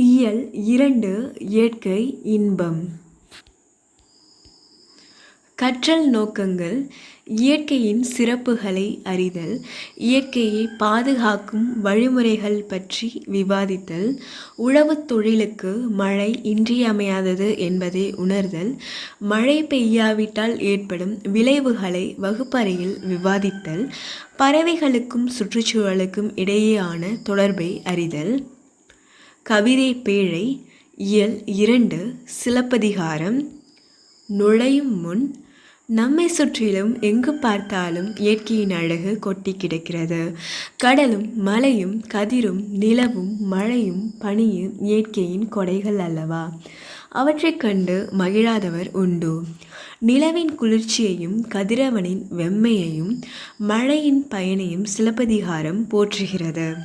இயல் இரண்டு இயற்கை இன்பம். கற்றல் நோக்கங்கள் இயற்கையின் சிறப்புகளை அறிதல் இயற்கையை பாதுகாக்கும் வழிமுறைகள் பற்றி விவாதித்தல் உழவுத் தொழிலுக்கு மழை இன்றியமையாதது என்பதை உணர்தல் மழை பெய்யாவிட்டால் ஏற்படும் விளைவுகளை வகுப்பறையில் விவாதித்தல் பறவைகளுக்கும் சுற்றுச்சூழலுக்கும் இடையேயான தொடர்பை அறிதல். கவிதை பேழை இயல் இரண்டு சிலப்பதிகாரம். நுழையும் முன் நம்மை சுற்றிலும் எங்கு பார்த்தாலும் இயற்கையின் அழகு கொட்டி கிடக்கிறது. கடலும் மலையும் கதிரும் நிலவும் மழையும் பனியும் இயற்கையின் கொடைகள் அல்லவா? அவற்றைக் கண்டு மகிழாதவர் உண்டு. நிலவின் குளிர்ச்சியையும் கதிரவனின் வெம்மையையும் மழையின் பயனையும் சிலப்பதிகாரம் போற்றுகிறது.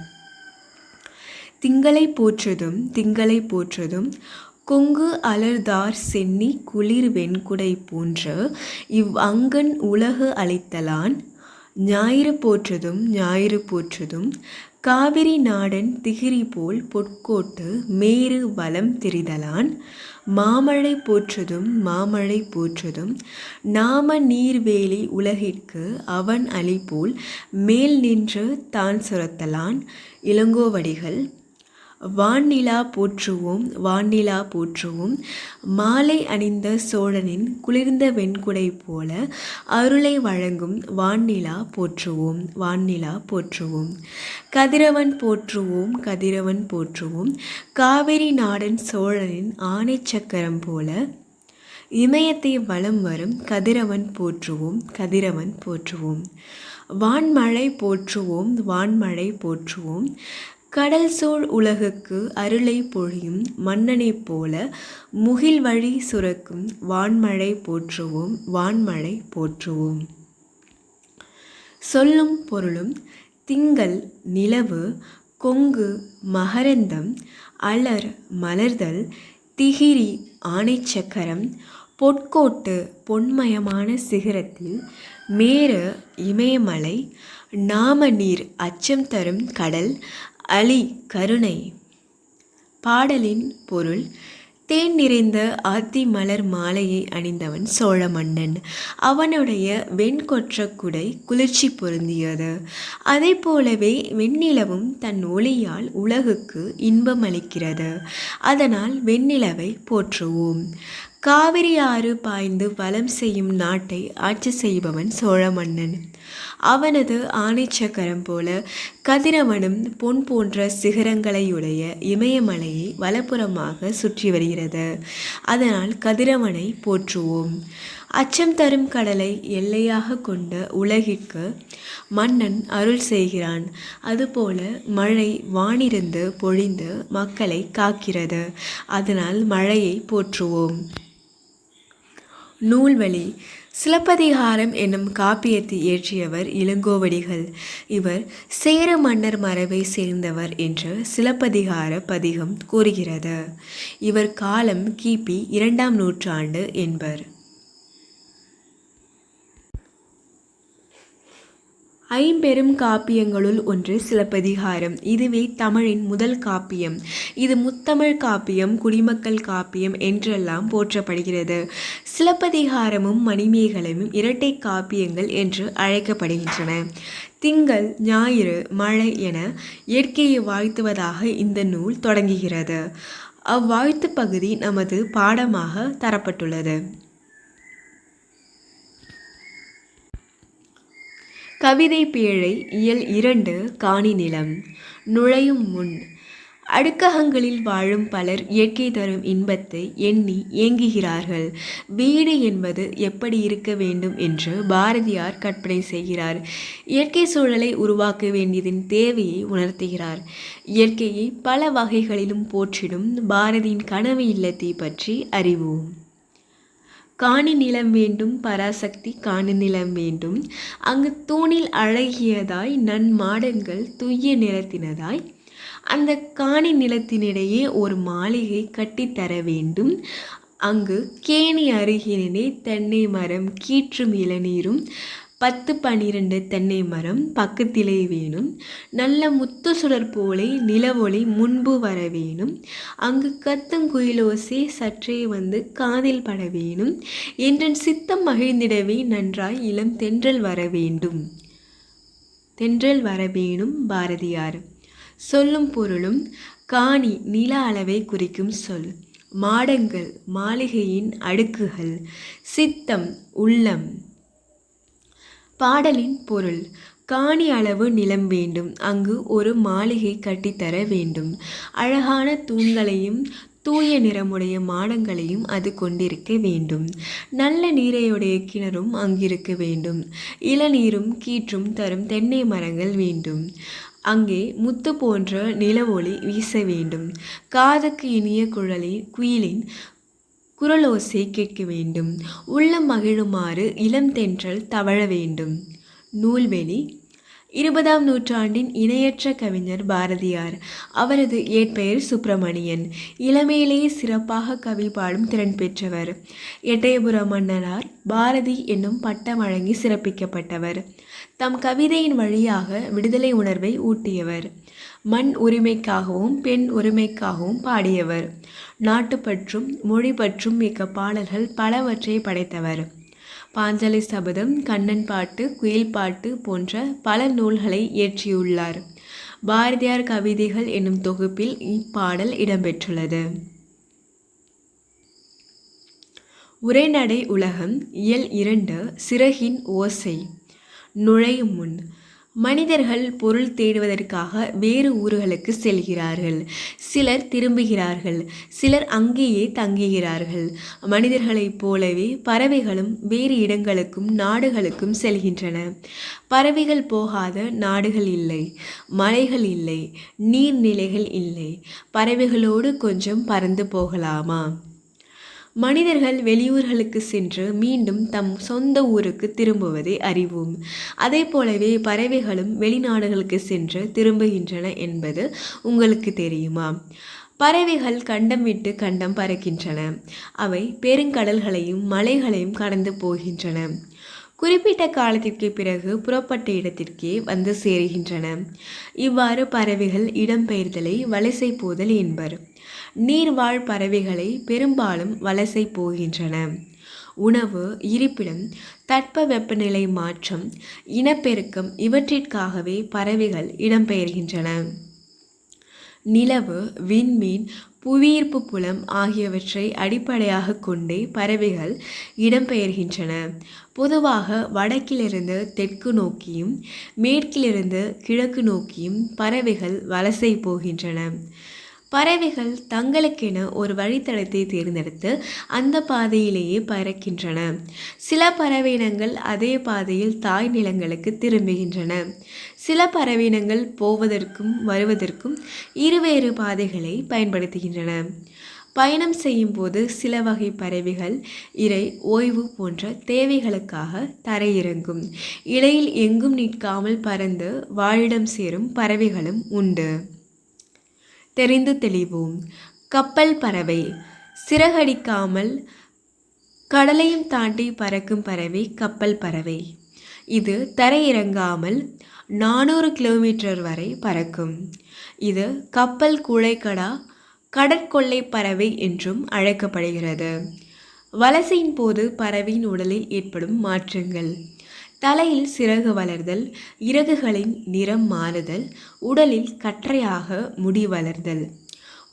திங்களை போற்றதும் திங்களை போற்றதும் கொங்கு அலர்தார் சென்னி குளிர் வெண்குடை போன்ற இவ் அங்கன் உலகு அழைத்தலான். ஞாயிறு போற்றதும் ஞாயிறு போற்றதும் காவிரி நாடன் திகிரி போல் பொற்கோட்டு மேரு வலம் திரிதலான். மாமழை போற்றதும் மாமழை போற்றதும் நாம நீர்வேலி உலகிற்கு அவன் அலி போல் மேல் நின்று தான் சுரத்தலான். இளங்கோவடிகள் வான்நிலா போற்றுவோம் வான்நிலா போற்றுவோம். மாலை அணிந்த சோழனின் குளிர்ந்த வெண்குடை போல அருளை வழங்கும் வான்நிலா போற்றுவோம் வான்நிலா போற்றுவோம். கதிரவன் போற்றுவோம் கதிரவன் போற்றுவோம். காவிரி நாடன் சோழனின் ஆணை சக்கரம் போல இமயத்தை வலம் வரும் கதிரவன் போற்றுவோம் கதிரவன் போற்றுவோம். வான்மழை போற்றுவோம் வான்மழை போற்றுவோம். கடல் சூழ் உலகுக்கு அருளை பொழியும் மன்னனைப் போல முகில் வழி சுரக்கும் வான்மழை போற்றுவோம் வான்மழை போற்றுவோம். சொல்லும் பொருளும் திங்கள் நிலவு கொங்கு மகரந்தம் அலர் மலர்தல் திகிரி ஆணைச்சக்கரம் பொற்கோட்டு பொன்மயமான சிகரத்தில் மேறு இமயமலை நாமநீர் அச்சம் தரும் கடல் அலி கருணை. பாடலின் பொருள் தேன் நிறைந்த ஆத்தி மலர் மாலையை அணிந்தவன் சோழ மன்னன். அவனுடைய வெண்கொற்ற குடை குளிர்ச்சி பொருந்தியது. அதை போலவே வெண்ணிலவும் தன் ஒளியால் உலகுக்கு இன்பம் அளிக்கிறது. அதனால் வெண்ணிலவை போற்றுவோம். காவிரி ஆறு பாய்ந்து வலம் செய்யும் நாட்டை ஆட்சி செய்பவன் சோழ மன்னன். அவனது ஆணைச்சக்கரம் போல கதிரவனும் பொன் போன்ற சிகரங்களையுடைய இமயமலையை வலப்புறமாக சுற்றி வருகிறது. அதனால் கதிரவனை போற்றுவோம். அச்சம் தரும் கடலை எல்லையாக கொண்ட உலகிற்கு மன்னன் அருள் செய்கிறான். அதுபோல மழை வானிருந்து பொழிந்து மக்களை காக்கிறது. அதனால் மழையை போற்றுவோம். நூல்வழி சிலப்பதிகாரம் என்னும் காப்பியத்தை இயற்றியவர் இளங்கோவடிகள். இவர் சேர மன்னர் மரபை சேர்ந்தவர் என்று சிலப்பதிகார பதிகம் கூறுகிறது. இவர் காலம் கிபி இரண்டாம் நூற்றாண்டு என்பர். ஐம்பெரும் காப்பியங்களுள் ஒன்று சிலப்பதிகாரம். இதுவே தமிழின் முதல் காப்பியம். இது முத்தமிழ் காப்பியம் குடிமக்கள் காப்பியம் என்றெல்லாம் போற்றப்படுகிறது. சிலப்பதிகாரமும் மணிமேகலையும் இரட்டை காப்பியங்கள் என்று அழைக்கப்படுகின்றன. திங்கள் ஞாயிறு மழை என இயற்கையை வாழ்த்துவதாக இந்த நூல் தொடங்குகிறது. அவ்வாழ்த்து பகுதி நமது பாடமாக தரப்பட்டுள்ளது. கவிதை பேழை இயல் இரண்டு காணி நிலம். நுழையும் முன். அடுக்ககங்களில் வாழும் பலர் இயற்கை தரும் இன்பத்தை எண்ணி ஏங்குகிறார்கள். வீடு என்பது எப்படி இருக்க வேண்டும் என்று பாரதியார் கற்பனை செய்கிறார். இயற்கை சூழலை உருவாக்க வேண்டியதின் தேவையை உணர்த்துகிறார். இயற்கையை பல வகைகளிலும் போற்றிடும் பாரதியின் கனவு இல்லத்தை பற்றி அறிவோம். காணி நிலம் வேண்டும் பராசக்தி காணி நிலம் வேண்டும். அங்கு தூணில் அழகியதாய் நன் மாடங்கள் துய்ய நிறத்தினதாய். அந்த காணி நிலத்தினிடையே ஒரு மாளிகை கட்டித்தர வேண்டும். அங்கு கேணி அருகினே தென்னை மரம் கீற்றும் இளநீரும் பத்து பன்னிரண்டு தென்னை மரம் பக்கத்திலே வேணும். நல்ல முத்து சுடர் போலே நிலவொளி முன்பு வர வேணும். அங்கு கத்தும் குயிலோசை சற்றே வந்து காதில் பட வேணும். என்றன் சித்தம் மகிழ்ந்திடவே நன்றாய் இளம் தென்றல் வர வேண்டும். தென்றல் வர வேணும் பாரதியார். சொல்லும் பொருளும் காணி நில அளவை குறிக்கும் சொல். மாடங்கள் மாளிகையின் அடுக்குகள். சித்தம் உள்ளம். பாடலின் பொருள் காணி அளவு நிலம் வேண்டும். அங்கு ஒரு மாளிகை கட்டித்தர வேண்டும். அழகான தூண்களையும் தூய நிறமுடைய மாடங்களையும் அது கொண்டிருக்க வேண்டும். நல்ல நீரையுடைய கிணறும் அங்கிருக்க வேண்டும். இளநீரும் கீற்றும் தரும் தென்னை மரங்கள் வேண்டும். அங்கே முத்து போன்ற நிலவொளி வீச வேண்டும். காதுக்கு இனிய குழலி குயிலின் குரலோசை கேட்க வேண்டும். உள்ளம் மகிழுமாறு இளம் தென்றல் தவழ வேண்டும். நூல்வெளி இருபதாம் நூற்றாண்டின் இணையற்ற கவிஞர் பாரதியார். அவரது இயற்பெயர் சுப்பிரமணியன். இளமையிலேயே சிறப்பாக கவி பாடும் திறன் பெற்றவர். எட்டயபுர மன்னனார் பாரதி என்னும் பட்டம் வழங்கி சிறப்பிக்கப்பட்டவர். தம் கவிதையின் வழியாக விடுதலை உணர்வை ஊட்டியவர். மண் உரிமைக்காகவும் பெண் உரிமைக்காகவும் பாடியவர். நாட்டுப்பற்றும் மொழி பற்றும் மிக்க பாடல்கள் பலவற்றை படைத்தவர். பாஞ்சலி சபதம் கண்ணன் பாட்டு குயில் பாட்டு போன்ற பல நூல்களை இயற்றியுள்ளார். பாரதியார் கவிதைகள் என்னும் தொகுப்பில் இப்பாடல் இடம்பெற்றுள்ளது. உரைநடை உலகம் இயல் இரண்டு சிறகின் ஓசை. நுழையும் முன் மனிதர்கள் பொருள் தேடுவதற்காக வேறு ஊர்களுக்கு செல்கிறார்கள். சிலர் திரும்புகிறார்கள். சிலர் அங்கேயே தங்குகிறார்கள். மனிதர்களைப் போலவே பறவைகளும் வேறு இடங்களுக்கும் நாடுகளுக்கும் செல்கின்றன. பறவைகள் போகாத நாடுகள் இல்லை. மலைகள் இல்லை. நீர்நிலைகள் இல்லை. பறவைகளோடு கொஞ்சம் பறந்து போகலாமா? மனிதர்கள் வெளியூர்களுக்கு சென்று மீண்டும் தம் சொந்த ஊருக்கு திரும்புவதை அறிவோம். அதே போலவே பறவைகளும் வெளிநாடுகளுக்கு சென்று திரும்புகின்றன என்பது உங்களுக்கு தெரியுமா? பறவைகள் கண்டம் விட்டு கண்டம் பறக்கின்றன. அவை பெருங்கடல்களையும் மலைகளையும் கடந்து போகின்றன. குறிப்பிட்ட காலத்திற்கு பிறகு புறப்பட்ட இடத்திற்கே வந்து சேருகின்றன. இவ்வாறு பறவைகள் இடம்பெயர்தலை வலசை போதல் என்பர். நீர்வாழ் பறவைகளை பெரும்பாலும் வலசை போகின்றன. உணவு இருப்பிடம் தட்ப வெப்பநிலை மாற்றம் இனப்பெருக்கம் இவற்றிற்காகவே பறவைகள் இடம்பெயர்கின்றன. நிலவு விண்மீன் புவியீர்ப்பு புலம் ஆகியவற்றை அடிப்படையாக கொண்டே பறவைகள் இடம்பெயர்கின்றன. பொதுவாக வடக்கிலிருந்து தெற்கு நோக்கியும் மேற்கிலிருந்து கிழக்கு நோக்கியும் பறவைகள் வலசை போகின்றன. பறவைகள் தங்களுக்கென ஒரு வழித்தடத்தை தேர்ந்தெடுத்து அந்த பாதையிலேயே பறக்கின்றன. சில பறவையினங்கள் அதே பாதையில் தாய் நிலங்களுக்கு திரும்புகின்றன. சில பறவையினங்கள் போவதற்கும் வருவதற்கும் இருவேறு பாதைகளை பயன்படுத்துகின்றன. பயணம் செய்யும் போது சில வகை பறவைகள் இறை ஓய்வு போன்ற தேவைகளுக்காக தரையிறங்கும். இடையில் எங்கும் நிற்காமல் பறந்து வாழிடம் சேரும் பறவைகளும் உண்டு. தெரிந்து தெளிவோம். கப்பல் பறவை. சிறகடிக்காமல் கடலையும் தாண்டி பறக்கும் பறவை கப்பல் பறவை. இது தரையிறங்காமல் நானூறு கிலோமீட்டர் வரை பறக்கும். இது கப்பல் கூழைக்கடா கடற்கொள்ளை பறவை என்றும் அழைக்கப்படுகிறது. வலசையின் போது பறவையின் உடலில் ஏற்படும் மாற்றங்கள். தலையில் சிறகு வளர்தல் இறகுகளின் நிறம் மாறுதல் உடலில் கற்றையாக முடி வளர்தல்.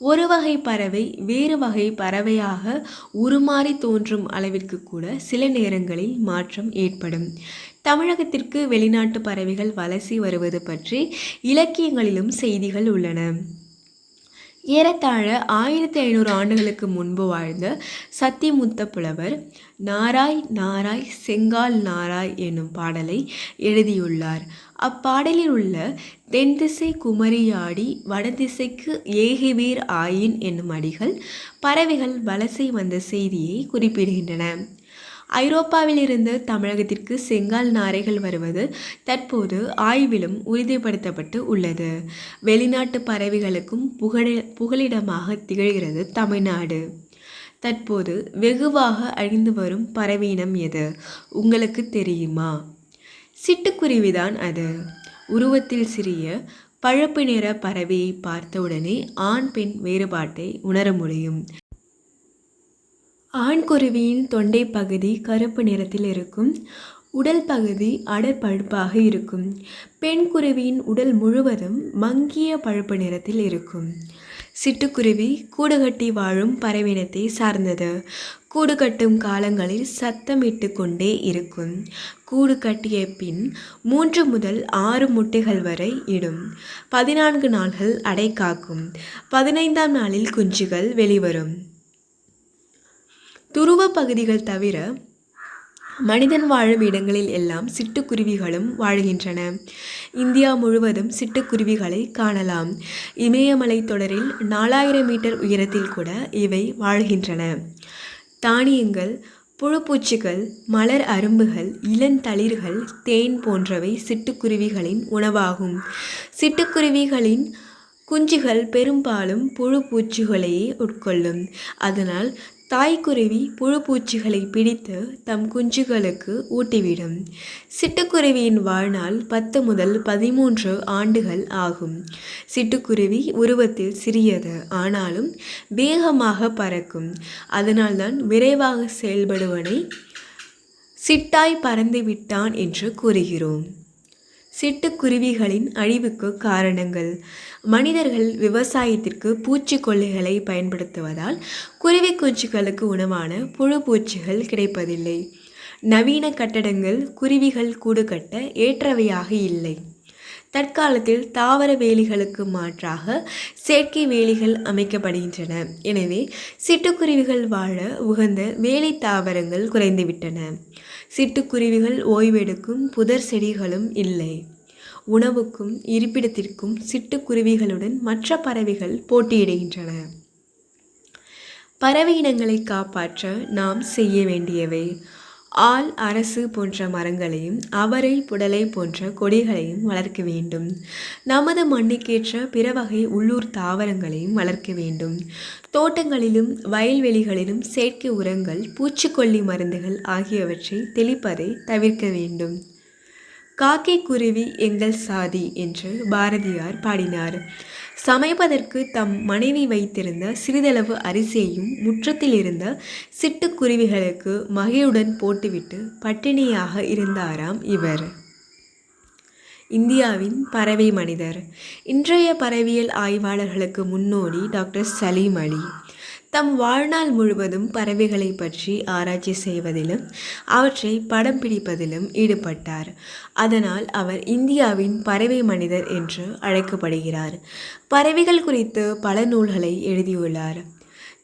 ஒரு வகை பறவை வேறு வகை பறவையாக உருமாறி தோன்றும் அளவிற்கு கூட சில நேரங்களில் மாற்றம் ஏற்படும். தமிழகத்திற்கு வெளிநாட்டு பறவைகள் வலசி வருவது பற்றி இலக்கியங்களிலும் செய்திகள் உள்ளன. ஏறத்தாழ ஆயிரத்தி ஐநூறு ஆண்டுகளுக்கு முன்பு வாழ்ந்த சத்தியமுத்த புலவர் நாராய் நாராய் செங்கால் நாராய் என்னும் பாடலை எழுதியுள்ளார். அப்பாடலில் உள்ள தென்திசை குமரியாடி வடதிசைக்கு ஏகிவீர் ஆயின் என்னும் அடிகள் பறவைகள் வலசை வந்த செய்தியை குறிப்பிடுகின்றன. ஐரோப்பாவிலிருந்து தமிழகத்திற்கு செங்கால் நாரைகள் வருவது தற்போது ஆய்விலும் உறுதிப்படுத்தப்பட்டு உள்ளது. வெளிநாட்டு பறவைகளுக்கும் புகழ புகலிடமாக திகழ்கிறது தமிழ்நாடு. தற்போது வெகுவாக அழிந்து வரும் பறவையினம் எது? உங்களுக்கு தெரியுமா? சிட்டுக்குருவிதான் அது. உருவத்தில் சிறிய பழுப்பு நிற பறவையை பார்த்தவுடனே ஆண் பெண் வேறுபாட்டை உணர முடியும். ஆண் குருவியின் தொண்டை பகுதி கருப்பு நிறத்தில் இருக்கும் உடல் பகுதி அடர் பழுப்பாக இருக்கும். பெண் குருவியின் உடல் முழுவதும் மங்கிய பழுப்பு நிறத்தில் இருக்கும். சிட்டுக்குருவி கூடு கட்டி வாழும் பறவையினத்தை சார்ந்தது. கூடு கட்டும் காலங்களில் சத்தமிட்டு கொண்டே இருக்கும். கூடு கட்டிய பின் மூன்று முதல் ஆறு முட்டைகள் வரை இடும். பதினான்கு நாள்கள் அடை காக்கும். பதினைந்தாம் நாளில் குஞ்சுகள் வெளிவரும். துருவ பகுதிகள் தவிர மனிதன் வாழும் இடங்களில் எல்லாம் சிட்டுக்குருவிகளும் வாழ்கின்றன. இந்தியா முழுவதும் சிட்டுக்குருவிகளை காணலாம். இமயமலை தொடரில் நாலாயிரம் மீட்டர் உயரத்தில் கூட இவை வாழ்கின்றன. தானியங்கள் புழுப்பூச்சிகள் மலர் அரும்புகள் இளந்தளிர்கள் தேன் போன்றவை சிட்டுக்குருவிகளின் உணவாகும். சிட்டுக்குருவிகளின் குஞ்சுகள் பெரும்பாலும் புழுப்பூச்சிகளையே உட்கொள்ளும். அதனால் தாய்க்குருவி புழுப்பூச்சிகளை பிடித்து தம் குஞ்சுகளுக்கு ஊட்டிவிடும். சிட்டுக்குருவியின் வாழ்நாள் பத்து முதல் பதிமூன்று ஆண்டுகள் ஆகும். சிட்டுக்குருவி உருவத்தில் சிறியது ஆனாலும் வேகமாக பறக்கும். அதனால்தான் விரைவாக செயல்படுவனை சிட்டாய் பறந்துவிட்டான் என்று கூறுகிறோம். சிட்டுக்குருவிகளின் அழிவுக்கு காரணங்கள். மனிதர்கள் விவசாயத்திற்கு பூச்சிக்கொல்லிகளை பயன்படுத்துவதால் குருவி குஞ்சுகளுக்கு உணவான புழு பூச்சிகள் கிடைப்பதில்லை. நவீன கட்டடங்கள் குருவிகள் கூடு கட்ட ஏற்றவையாக இல்லை. தற்காலத்தில் தாவர வேலிகளுக்கு மாற்றாக செயற்கை வேலிகள் அமைக்கப்படுகின்றன. எனவே சிட்டுக்குருவிகள் வாழ உகந்த வேலை தாவரங்கள் குறைந்துவிட்டன. சிட்டுக்குருவிகள் ஓய்வெடுக்கும் புதர் செடிகளும் இல்லை. உணவுக்கும் இருப்பிடத்திற்கும் சிட்டுக்குருவிகளுடன் மற்ற பறவைகள் போட்டியிடுகின்றன. பறவை இனங்களை காப்பாற்ற நாம் செய்ய வேண்டியவை. ஆள் அரசு போன்ற மரங்களையும் அவரை புடலை போன்ற கொடிகளையும் வளர்க்க வேண்டும். நமது மண்ணுக்கேற்ற பிற வகை உள்ளூர் தாவரங்களையும் வளர்க்க வேண்டும். தோட்டங்களிலும் வயல்வெளிகளிலும் செயற்கை உரங்கள் பூச்சிக்கொல்லி மருந்துகள் ஆகியவற்றை தெளிப்பதை தவிர்க்க வேண்டும். காக்கை குருவி எங்கள் சாதி என்று பாரதியார் பாடினார். சமைப்பதற்கு தம் மனைவி வைத்திருந்த சிறிதளவு அரிசியையும் முற்றத்தில் இருந்த சிட்டுக்குருவிகளுக்கு மகிழுடன் போட்டுவிட்டு பட்டினியாக இருந்தாராம் இவர். இந்தியாவின் பறவை மனிதர். இன்றைய பறவையியல் ஆய்வாளர்களுக்கு முன்னோடி டாக்டர் சலீம் அலி. தம் வாழ்நாள் முழுவதும் பறவைகளை பற்றி ஆராய்ச்சி செய்வதிலும் அவற்றை படம் பிடிப்பதிலும் ஈடுபட்டார். அதனால் அவர் இந்தியாவின் பறவை மனிதர் என்று அழைக்கப்படுகிறார். பறவைகள் குறித்து பல நூல்களை எழுதியுள்ளார்.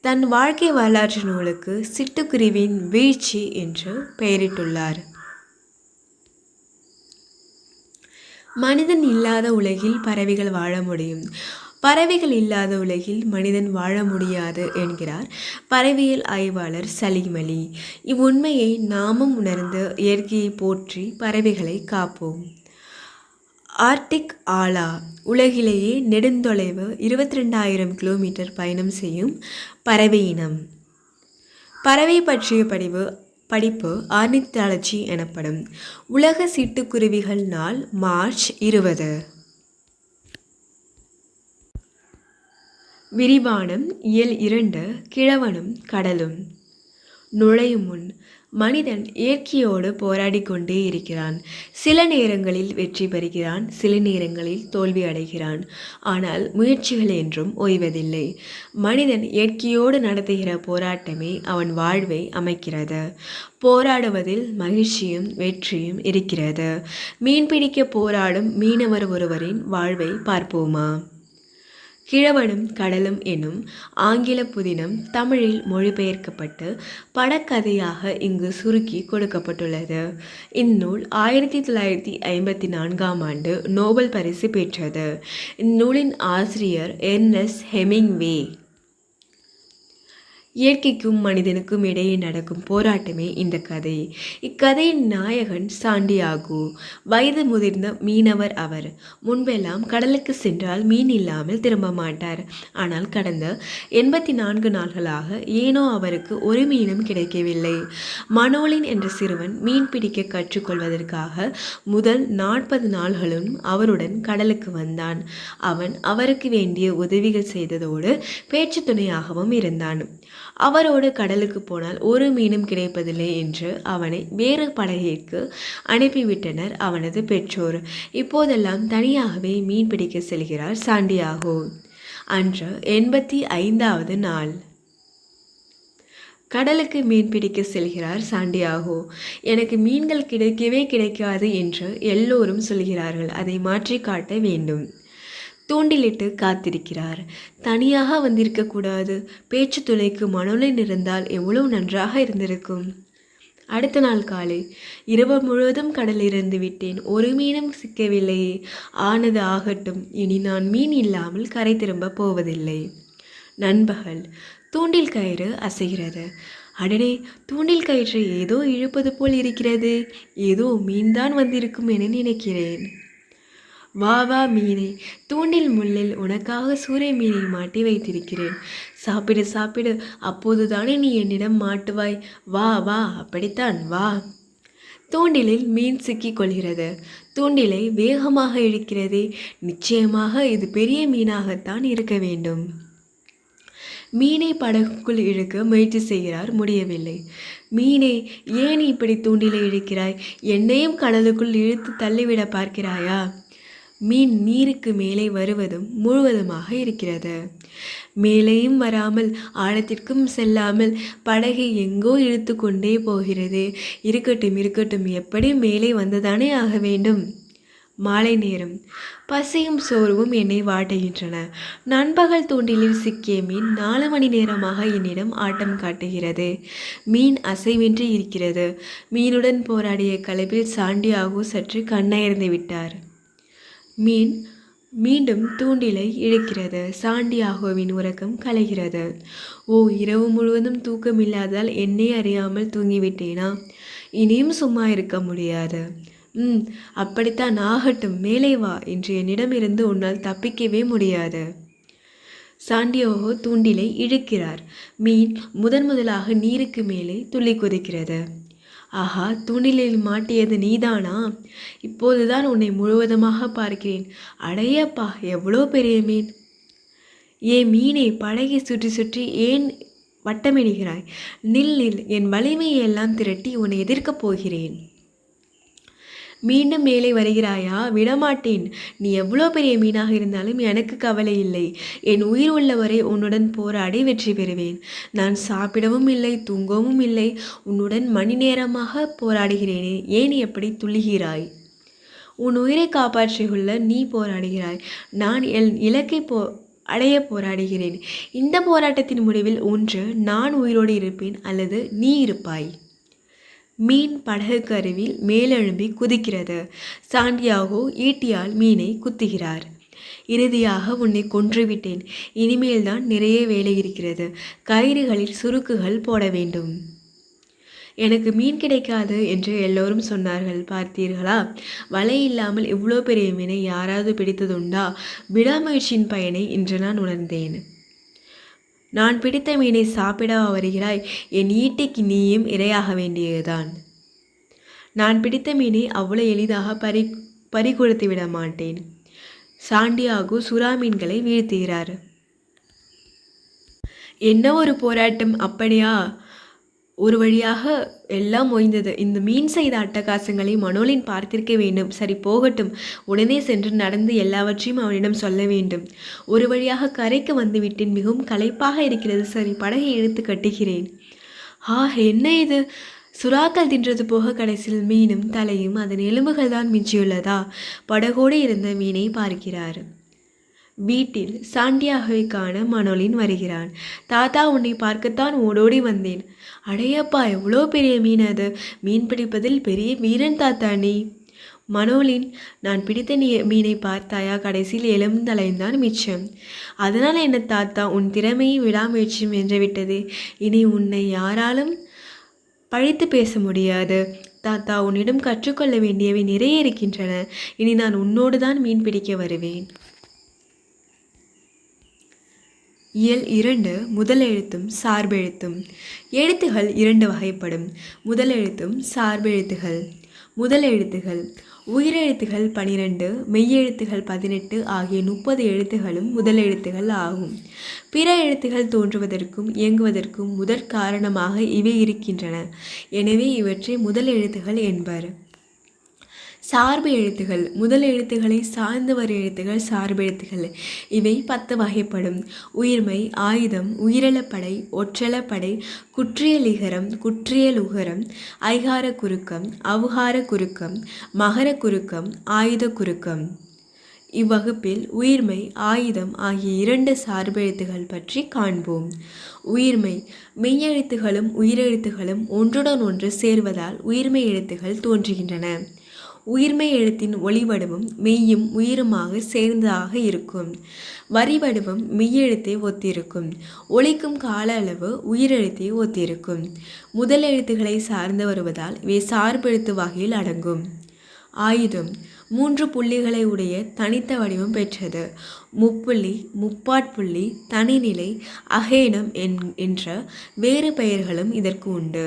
தன் வாழ்க்கை வரலாற்று நூலுக்கு சிட்டுக்குருவின் வீழ்ச்சி என்று பெயரிட்டுள்ளார். மனிதன் இல்லாத உலகில் பறவைகள் வாழ முடியும். பறவைகள் இல்லாத உலகில் மனிதன் வாழ முடியாது என்கிறார் பறவையியல் ஆய்வாளர் சலீம் அலி. இவ்வுண்மையை நாமும் உணர்ந்து இயற்கையை போற்றி பறவைகளை காப்போம். ஆர்டிக் ஆலா உலகிலேயே நெடுந்தொலைவு இருபத்தி ரெண்டாயிரம் கிலோமீட்டர் பயணம் செய்யும் பறவை இனம். பறவை பற்றிய படிவு படிப்பு ஆர்னித்தாலஜி எனப்படும். உலக சிட்டுக்குருவிகள் நாள் மார்ச் இருபது. விரிவானம் இயல் இரண்டு கிழவனும் கடலும். நுழையும் முன் மனிதன் இயற்கையோடு போராடி கொண்டே இருக்கிறான். சில நேரங்களில் வெற்றி பெறுகிறான் சில நேரங்களில் தோல்வி அடைகிறான். ஆனால் முயற்சிகள் என்றும் ஓய்வதில்லை. மனிதன் இயற்கையோடு நடத்துகிற போராட்டமே அவன் வாழ்வை அமைக்கிறது. போராடுவதில் மகிழ்ச்சியும் வெற்றியும் இருக்கிறது. மீன்பிடிக்க போராடும் மீனவர் ஒருவரின் வாழ்வை பார்ப்போமா? கிழவனும் கடலும் எனும் ஆங்கில புதினம் தமிழில் மொழிபெயர்க்கப்பட்டு படக்கதையாக இங்கு சுருக்கி கொடுக்கப்பட்டுள்ளது. இந்நூல் ஆயிரத்தி தொள்ளாயிரத்தி ஐம்பத்தி நான்காம் ஆண்டு நோபல் பரிசு பெற்றது. இந்நூலின் ஆசிரியர் எர்னஸ் ஹெமிங்வே. இயற்கைக்கும் மனிதனுக்கும் இடையே நடக்கும் போராட்டமே இந்த கதை. இக்கதையின் நாயகன் சாண்டியாகு. வயது முதிர்ந்த மீனவர் அவர். முன்பெல்லாம் கடலுக்கு சென்றால் மீன் இல்லாமல் திரும்ப மாட்டார். ஆனால் கடந்த எண்பத்தி நான்கு நாள்களாக ஏனோ அவருக்கு ஒரு மீனும் கிடைக்கவில்லை. மனோலின் என்ற சிறுவன் மீன் பிடிக்க கற்றுக்கொள்வதற்காக முதல் நாற்பது நாள்களும் அவருடன் கடலுக்கு வந்தான். அவன் அவருக்கு வேண்டிய உதவிகள் செய்ததோடு பேச்சு துணையாகவும் இருந்தான். அவரோடு கடலுக்கு போனால் ஒரு மீனும் கிடைப்பதில்லை என்று அவனை வேறு படகிற்கு அனுப்பிவிட்டனர் அவனது பெற்றோர். இப்போதெல்லாம் தனியாகவே மீன் பிடிக்க செல்கிறார் சாண்டியாகோ. அன்று எண்பத்தி ஐந்தாவது நாள். கடலுக்கு மீன் பிடிக்க செல்கிறார் சாண்டியாகோ. எனக்கு மீன்கள் கிடைக்கவே கிடைக்காது என்று எல்லோரும் சொல்கிறார்கள். அதை மாற்றி காட்ட வேண்டும். தூண்டிலிட்டு காத்திருக்கிறார். தனியாக வந்திருக்கக்கூடாது பேச்சு துளைக்கு மனோலின் இருந்தால் எவ்வளவு நன்றாக இருந்திருக்கும். அடுத்த நாள் காலை இரவு முழுவதும் கடலில் இருந்து விட்டேன். ஒரு மீனும் சிக்கவில்லையே. ஆனது ஆகட்டும். இனி நான் மீன் இல்லாமல் கரை திரும்ப போவதில்லை. நண்பகல். தூண்டில் கயிறு அசைகிறது. அடடே தூண்டில் கயிற்றை ஏதோ இழுப்பது போல் இருக்கிறது. ஏதோ மீன்தான் வந்திருக்கும் என நினைக்கிறேன். வா வா மீனே தூண்டில் முள்ளில் உனக்காக சூரிய மீனை மாட்டி வைத்திருக்கிறேன். சாப்பிடு சாப்பிடு அப்போதுதானே நீ என்னிடம் மாட்டுவாய். வா வா அப்படித்தான் வா. தூண்டிலில் மீன் சிக்கிக் கொள்கிறது. தூண்டிலை வேகமாக இழுக்கிறதே நிச்சயமாக இது பெரிய மீனாகத்தான் இருக்க வேண்டும். மீனை படகுக்குள் இழுக்க முயற்சி செய்கிறார் முடியவில்லை. மீனே ஏன் இப்படி தூண்டிலை இழுக்கிறாய்? என்னையும் கடலுக்குள் இழுத்து தள்ளிவிட பார்க்கிறாயா? மீன் நீருக்கு மேலே வருவதும் முழுவதுமாக இருக்கிறது. மேலேயும் வராமல் ஆழத்திற்கும் செல்லாமல் படகை எங்கோ இழுத்து கொண்டே போகிறது. இருக்கட்டும் இருக்கட்டும் எப்படி மேலே வந்துதானே ஆக வேண்டும்? மாலை நேரம். பசியும் சோர்வும் என்னை வாட்டுகின்றன. நண்பகல் தூண்டிலில் சிக்கிய மீன் நாலு மணி நேரமாக என்னிடம் ஆட்டம் காட்டுகிறது. மீன் அசைவின்றி இருக்கிறது. மீனுடன் போராடிய கலப்பில் சாண்டியாகோ சற்று கண்ணயர்ந்து விட்டார். மீன் மீண்டும் தூண்டிலை இழுக்கிறது. சாண்டியாகோவின் உறக்கம் கலைகிறது. ஓ இரவு முழுவதும் தூக்கம் இல்லாததால் என்னை அறியாமல் தூங்கிவிட்டேனா? இனியும் சும்மா இருக்க முடியாது. ம் அப்படித்தான் ஆகட்டும் மேலே வா என்று என்னிடமிருந்து உன்னால் தப்பிக்கவே முடியாது. சாண்டியோகோ தூண்டிலை இழுக்கிறார். மீன் முதன் முதலாக நீருக்கு மேலே துள்ளி குதிக்கிறது. ஆஹா தூணிலில் மாட்டியது நீதானா? இப்போதுதான் உன்னை முழுவதுமாக பார்க்கிறேன். அடையப்பா எவ்வளோ பெரிய மீன்? ஏ மீனை படகை சுற்றி சுற்றி ஏன் வட்டமிடுகிறாய்? நில் நில் என் வலிமையை எல்லாம் திரட்டி உன்னை எதிர்க்கப் போகிறேன். மீண்டும் மேலே வருகிறாயா? விடமாட்டேன். நீ எவ்வளோ பெரிய மீனாக இருந்தாலும் எனக்கு கவலை இல்லை. என் உயிர் உள்ளவரை உன்னுடன் போராடி வெற்றி பெறுவேன். நான் சாப்பிடவும் இல்லை தூங்கவும் இல்லை. உன்னுடன் மணி நேரமாக போராடுகிறேனே. ஏன் எப்படி துள்ளுகிறாய்? உன் உயிரை காப்பாற்றியுள்ள நீ போராடுகிறாய். நான் என் இலக்கை போ அடைய போராடுகிறேன். இந்த போராட்டத்தின் முடிவில் ஒன்று நான் உயிரோடு இருப்பேன் அல்லது நீ இருப்பாய். மீன் படகு கருவில் மேலெழும்பி குதிக்கிறது. சாண்டியாகோ ஈட்டியால் மீனை குத்துகிறார். இறுதியாக உன்னை கொன்றுவிட்டேன். இனிமேல்தான் நிறைய வேலை இருக்கிறது. கயிறுகளில் சுருக்குகள் போட வேண்டும். எனக்கு மீன் கிடைக்காது என்று எல்லோரும் சொன்னார்கள். பார்த்தீர்களா? வலை இல்லாமல் இவ்வளோ பெரிய மீனை யாராவது பிடித்ததுண்டா? விடாமுயற்சியின் பயனை இன்று நான் உணர்ந்தேன். நான் பிடித்த மீனை சாப்பிட வருகிறாய் என் ஈட்டிக்கு நீயும் இரையாக வேண்டியதுதான். நான் பிடித்த மீனை அவ்வளோ எளிதாக பறி பறிகொடுத்து விட மாட்டேன். சாண்டியாகு சுறா மீன்களை வீழ்த்துகிறார். என்ன ஒரு போராட்டம் அப்படியா? ஒரு வழியாக எல்லாம் ஓய்ந்தது. இந்த மீன் செய்த அட்டகாசங்களை மனோலின் பார்த்திருக்க வேண்டும். சரி போகட்டும். உடனே சென்று நடந்து எல்லாவற்றையும் அவனிடம் சொல்ல வேண்டும். ஒரு வழியாக கரைக்கு வந்துவிட்டேன். மிகவும் களைப்பாக இருக்கிறது. சரி படகை இழுத்து கட்டுகிறேன். ஆ என்ன இது? சுறாக்கள் தின்றது போக கடைசியில் மீனும் தலையும் அதன் எலும்புகள் தான் மிஞ்சியுள்ளதா? படகோடு இருந்த மீனை பார்க்கிறார். வீட்டில் சாண்டியாகவை காண மனோலின் வருகிறான். தாத்தா உன்னை பார்க்கத்தான் ஓடோடி வந்தேன். அடையப்பா எவ்வளோ பெரிய மீன் அது? மீன் பிடிப்பதில் பெரிய வீரன் தாத்தா நீ மனோலின் நான் பிடித்த நீ மீனை பார்த்தாயா? கடைசியில் எலும்புந்தலைந்தான் மிச்சம். அதனால் என்ன தாத்தா உன் திறமையை விடாமுயற்சியும் வென்றுவிட்டது. இனி உன்னை யாராலும் பழித்து பேச முடியாது. தாத்தா உன்னிடம் கற்றுக்கொள்ள வேண்டியவை நிறைய இருக்கின்றன. இனி நான் உன்னோடு தான் மீன் பிடிக்க வருவேன். இயல் இரண்டு முதல் எழுத்தும் சார்பெழுத்தும் எழுத்துகள் இரண்டு வகைப்படும். முதல் எழுத்தும் சார்பெழுத்துகள் முதல் எழுத்துகள். உயிரெழுத்துகள் பனிரெண்டு மெய்யெழுத்துகள் பதினெட்டு ஆகிய முப்பது எழுத்துகளும் முதல் எழுத்துகள் ஆகும். பிற எழுத்துகள் தோன்றுவதற்கும் இயங்குவதற்கும் முதற் காரணமாக இவை இருக்கின்றன. எனவே இவற்றை முதல் எழுத்துகள் என்பர். சார்பு எழுத்துகள் முதல் எழுத்துக்களை சார்ந்து வரும் எழுத்துகள் சார்பு எழுத்துகள். இவை பத்து வகைப்படும். உயிர்மை ஆயுதம் உயிரிழப்படை ஒற்றளப்படை குற்றியலிகரம் குற்றியலுகரம் ஐகார குறுக்கம் அவுகார குறுக்கம் மகர குறுக்கம் ஆயுத குறுக்கம். இவ்வகுப்பில் உயிர்மை ஆயுதம் ஆகிய இரண்டு சார்பெழுத்துகள் பற்றி காண்போம். உயிர்மை மெய்யெழுத்துகளும் உயிரெழுத்துகளும் ஒன்றுடன் ஒன்று சேர்வதால் உயிர்மை எழுத்துகள் தோன்றுகின்றன. உயிர்மை எழுத்தின் ஒளிவடிவம் மெய்யும் உயிருமாக சேர்ந்ததாக இருக்கும். வரி வடிவம் மெய்யெழுத்தை ஒத்திருக்கும். ஒழிக்கும் கால அளவு உயிரெழுத்தை ஒத்திருக்கும். முதல் எழுத்துக்களை சார்ந்து வருவதால் இவை சார்பெழுத்து வகையில் அடங்கும். ஆயுதம். மூன்று புள்ளிகளை உடைய தனித்த வடிவம் பெற்றது. முப்புள்ளி முப்பாட்புள்ளி தனிநிலை அகேனம் என்ற வேறு பெயர்களும் இதற்கு உண்டு.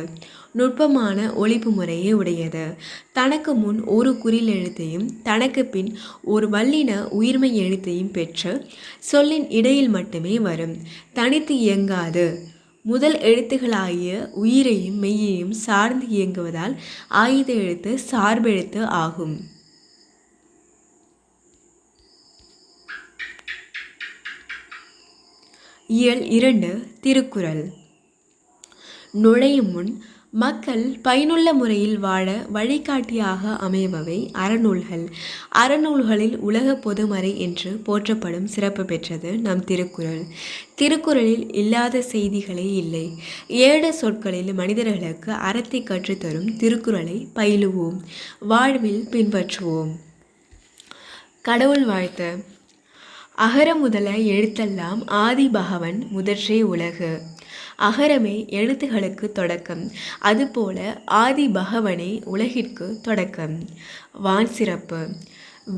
நுட்பமான ஒழிப்பு முறையை உடையது. தனக்கு முன் ஒரு குறில் எழுத்தையும் தனக்கு பின் ஒரு வல்லின உயிர்மை எழுத்தையும் பெற்று சொல்லின் இடையில் மட்டுமே வரும். தனித்து இயங்காது. முதல் எழுத்துகளாகிய உயிரையும் மெய்யையும் சார்ந்து இயங்குவதால் ஆயுத எழுத்து சார்பெழுத்து ஆகும். இயல் இரண்டு திருக்குறள். நுழையும் முன் மக்கள் பயனுள்ள முறையில் வாழ வழிகாட்டியாக அமைபவை அறநூல்கள். அறநூல்களில் உலக பொதுமறை என்று போற்றப்படும் சிறப்பு பெற்றது நம் திருக்குறள். திருக்குறளில் இல்லாத செய்திகளே இல்லை. ஏழு சொற்களில் மனிதர்களுக்கு அறத்தை கற்றுத்தரும் திருக்குறளை பயிலுவோம். வாழ்வில் பின்பற்றுவோம். கடவுள் வாழ்த்து. அகர முதல எழுத்தெல்லாம் ஆதி பகவன் முதற்றே உலகு. அகரமே எழுத்துகளுக்கு தொடக்கம். அதுபோல ஆதி பகவனே உலகிற்கு தொடக்கம். வான் சிறப்பு.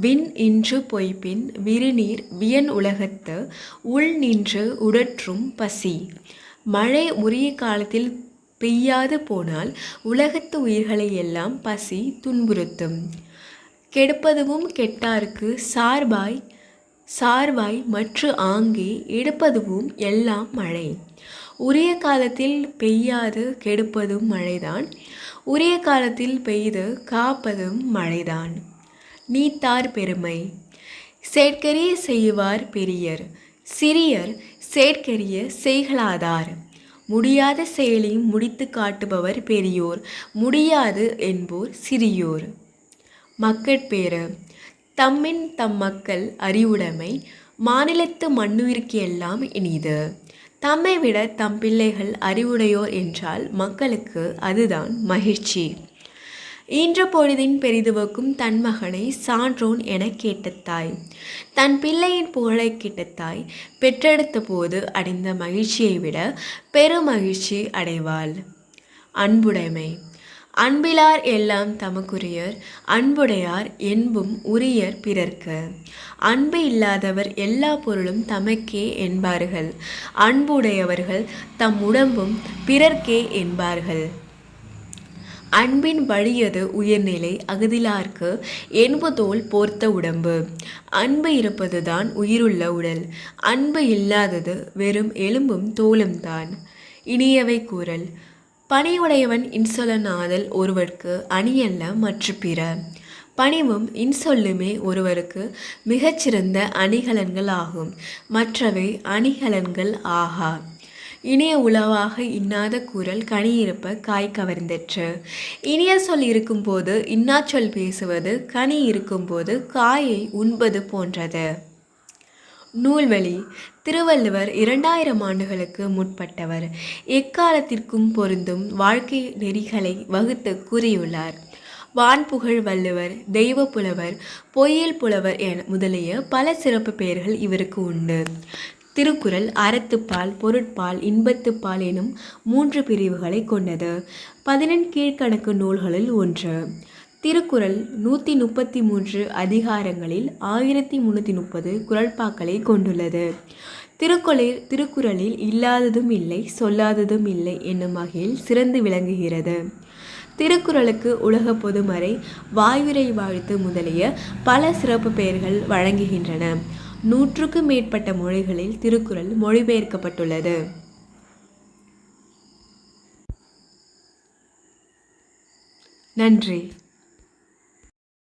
விண் இன்று பொய்ப்பின் விருநீர் வியன் உலகத்து உள் நின்று உடற்றும் பசி. மழை உரிய காலத்தில் பெய்யாது போனால் உலகத்து உயிர்களை எல்லாம் பசி துன்புறுத்தும். கெடுப்பதுவும் கெட்டார்க்கு சார்பாய் சார்வாய் மற்ற ஆங்கே எடுப்பதுவும் எல்லாம் மழை. உரிய காலத்தில் பெய்யாது கெடுப்பதும் மழைதான். உரிய காலத்தில் பெய்து காப்பதும் மழைதான். நீத்தார் பெருமை. செயற்கரிய செய்வார் பெரியர். சிறியர் செயற்கரிய செய்களாதார். முடியாத செயலையும் முடித்து காட்டுபவர் பெரியோர். முடியாது என்போர் சிறியோர். மக்கட்பேறு தம்மின் தம் மக்கள் அறிவுடைமை. மாநிலத்து மண்ணுயிர்க்கு எல்லாம் இனிது. தம்மை விட தம் பிள்ளைகள் அறிவுடையோர் என்றால் மக்களுக்கு அதுதான் மகிழ்ச்சி. ஈன்ற பொழுதின் பெரிதுவக்கும் தன் மகனை சான்றோன் என கேட்ட தாய் தன் பிள்ளையின் புகழை கேட்ட தாய் பெற்றெடுத்த போது அடைந்த மகிழ்ச்சியை விட பெருமகிழ்ச்சி அடைவாள். அன்புடைமை. அன்பிலார் எல்லாம் தமக்குரியர் அன்புடையார் என்பும் உரியர் பிறர்க்கு. அன்பு இல்லாதவர் எல்லா பொருளும் தமக்கே என்பார்கள். அன்புடையவர்கள் தம் உடம்பும் பிறர்க்கே என்பார்கள். அன்பின் வழியது உயர்நிலை அகதிலார்க்கு என்பு தோல் போர்த்த உடம்பு. அன்பு இருப்பதுதான் உயிருள்ள உடல். அன்பு இல்லாதது வெறும் எலும்பும் தோலும் தான் இனியவை கூறல். பணிவுடையவன் இன்சொலன் ஆதல் ஒருவர்க்கு அணியல்ல மற்ற பிற. பணிவும் இன்சொல்லுமே ஒருவருக்கு மிகச்சிறந்த அணிகலன்கள் ஆகும். மற்றவை அணிகலன்கள் ஆகா. இனிய உளவாக இன்னாத கூறல் கனியிருப்ப காய் கவர்ந்தற்று. இனிய சொல் இருக்கும்போது இன்னா சொல் பேசுவது கனி இருக்கும்போது காயை உண்பது போன்றது. நூல்வழி திருவள்ளுவர் இரண்டாயிரம் ஆண்டுகளுக்கு முற்பட்டவர். எக்காலத்திற்கும் பொருந்தும் வாழ்க்கை நெறிகளை வகுத்து கூறியுள்ளார். வான்புகழ் வள்ளுவர் தெய்வ புலவர் பொய்யல் புலவர் என முதலிய பல சிறப்பு பெயர்கள் இவருக்கு உண்டு. திருக்குறள் அறத்துப்பால் பொருட்பால் இன்பத்துப்பால் எனும் மூன்று பிரிவுகளை கொண்டது. பதினெண் கீழ்க்கணக்கு நூல்களில் ஒன்று. திருக்குறள் நூற்றி முப்பத்தி மூன்று அதிகாரங்களில் ஆயிரத்தி முந்நூற்றி முப்பது குரல்பாக்களை கொண்டுள்ளது. திருக்குறளில் திருக்குறளில் இல்லாததும் இல்லை சொல்லாததும் இல்லை என்னும் வகையில் சிறந்து விளங்குகிறது. திருக்குறளுக்கு உலக பொதுமறை வாயுரை வாழ்த்து முதலிய பல சிறப்பு பெயர்கள் வழங்குகின்றன. நூற்றுக்கும் மேற்பட்ட மொழிகளில் திருக்குறள் மொழிபெயர்க்கப்பட்டுள்ளது. நன்றி.